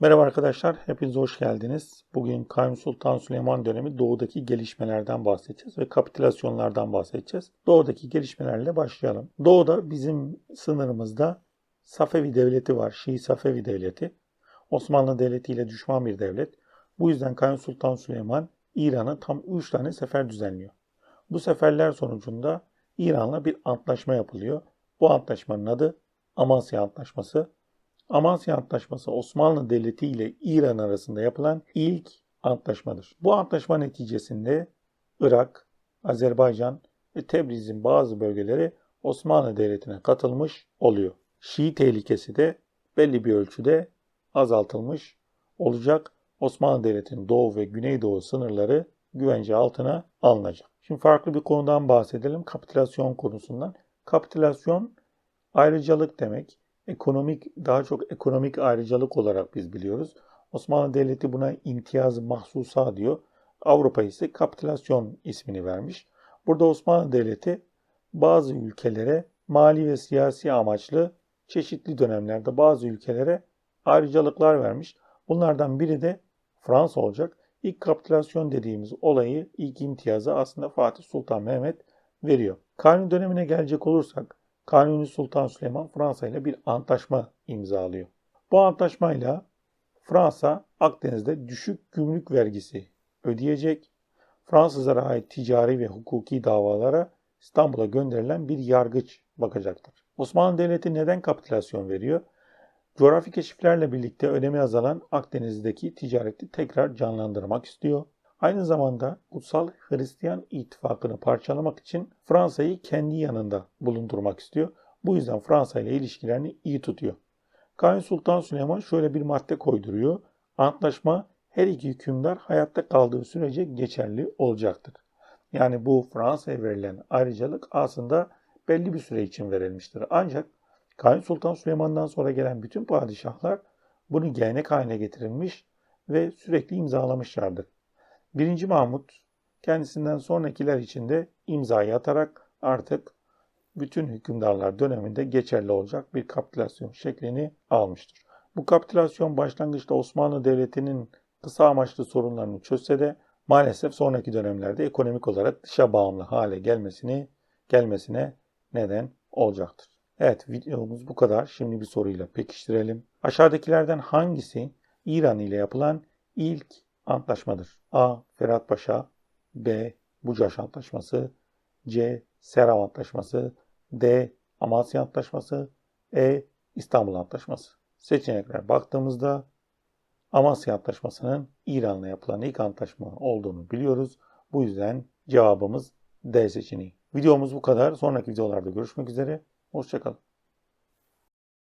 Merhaba arkadaşlar, hepiniz hoş geldiniz. Bugün Kanuni Sultan Süleyman dönemi doğudaki gelişmelerden bahsedeceğiz ve kapitülasyonlardan bahsedeceğiz. Doğudaki gelişmelerle başlayalım. Doğuda bizim sınırımızda Safevi Devleti var, Şii Safevi Devleti. Osmanlı Devleti ile düşman bir devlet. Bu yüzden Kanuni Sultan Süleyman İran'a tam 3 tane sefer düzenliyor. Bu seferler sonucunda İran'la bir antlaşma yapılıyor. Bu antlaşmanın adı Amasya Antlaşması. Amasya Antlaşması Osmanlı Devleti ile İran arasında yapılan ilk antlaşmadır. Bu antlaşma neticesinde Irak, Azerbaycan ve Tebriz'in bazı bölgeleri Osmanlı Devleti'ne katılmış oluyor. Şii tehlikesi de belli bir ölçüde azaltılmış olacak. Osmanlı Devleti'nin doğu ve güneydoğu sınırları güvence altına alınacak. Şimdi farklı bir konudan bahsedelim. Kapitülasyon konusundan. Kapitülasyon ayrıcalık demek ekonomik daha çok ekonomik ayrıcalık olarak biz biliyoruz. Osmanlı Devleti buna imtiyaz mahsusa diyor. Avrupa ise kapitülasyon ismini vermiş. Burada Osmanlı Devleti bazı ülkelere mali ve siyasi amaçlı çeşitli dönemlerde bazı ülkelere ayrıcalıklar vermiş. Bunlardan biri de Fransa olacak. İlk kapitülasyon dediğimiz olayı, ilk imtiyazı aslında Fatih Sultan Mehmet veriyor. Kanuni dönemine gelecek olursak Kanuni Sultan Süleyman Fransa ile bir antlaşma imzalıyor. Bu antlaşmayla Fransa Akdeniz'de düşük gümrük vergisi ödeyecek. Fransızlara ait ticari ve hukuki davalara İstanbul'a gönderilen bir yargıç bakacaktır. Osmanlı Devleti neden kapitülasyon veriyor? Coğrafi keşiflerle birlikte önemi azalan Akdeniz'deki ticareti tekrar canlandırmak istiyor. Aynı zamanda Kutsal Hristiyan ittifakını parçalamak için Fransa'yı kendi yanında bulundurmak istiyor. Bu yüzden Fransa ile ilişkilerini iyi tutuyor. Kanuni Sultan Süleyman şöyle bir madde koyduruyor. Antlaşma her iki hükümdar hayatta kaldığı sürece geçerli olacaktır. Yani bu Fransa'ya verilen ayrıcalık aslında belli bir süre için verilmiştir. Ancak Kanuni Sultan Süleyman'dan sonra gelen bütün padişahlar bunu gelenek haline getirilmiş ve sürekli imzalamışlardır. 1. Mahmut kendisinden sonrakiler için de imzayı atarak artık bütün hükümdarlar döneminde geçerli olacak bir kapitülasyon şeklini almıştır. Bu kapitülasyon başlangıçta Osmanlı Devleti'nin kısa amaçlı sorunlarını çözse de maalesef sonraki dönemlerde ekonomik olarak dışa bağımlı hale gelmesini gelmesine neden olacaktır. Evet videomuz bu kadar. Şimdi bir soruyla pekiştirelim. Aşağıdakilerden hangisi İran ile yapılan ilk antlaşmadır? A. Ferhat Paşa B. Bucaş Antlaşması C. Serav Antlaşması D. Amasya Antlaşması E. İstanbul Antlaşması Seçenekler baktığımızda Amasya Antlaşması'nın İran'la yapılan ilk antlaşma olduğunu biliyoruz. Bu yüzden cevabımız D seçeneği. Videomuz bu kadar. Sonraki videolarda görüşmek üzere. Hoşçakalın.